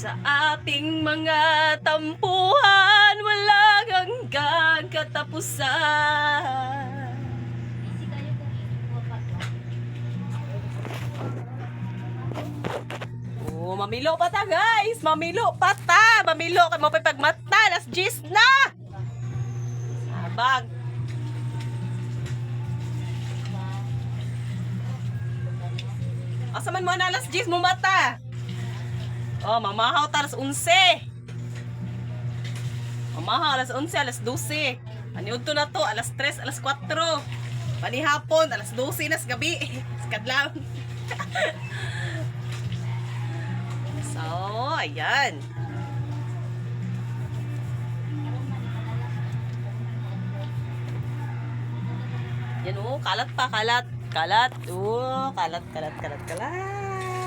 Sa ating mga tampuhan, walang hanggang katapusan. Oh, mamilo pa ta, guys! Mamilo pa ta! Mamilo kay mo pa pagmata! Las gis na! Abag! Asa man mo na alas 10 mo mata? Oh, mamahaw ta alas 11. Mamahaw alas 11, alas 12. Aniud to na to, alas 3, alas 4. Panihapon, alas 12 na sa gabi. Skadlaw. so, ayan. Yan oh, kalat pa, kalat. Kalat. Oh, kalat, kalat, kalat, kalat.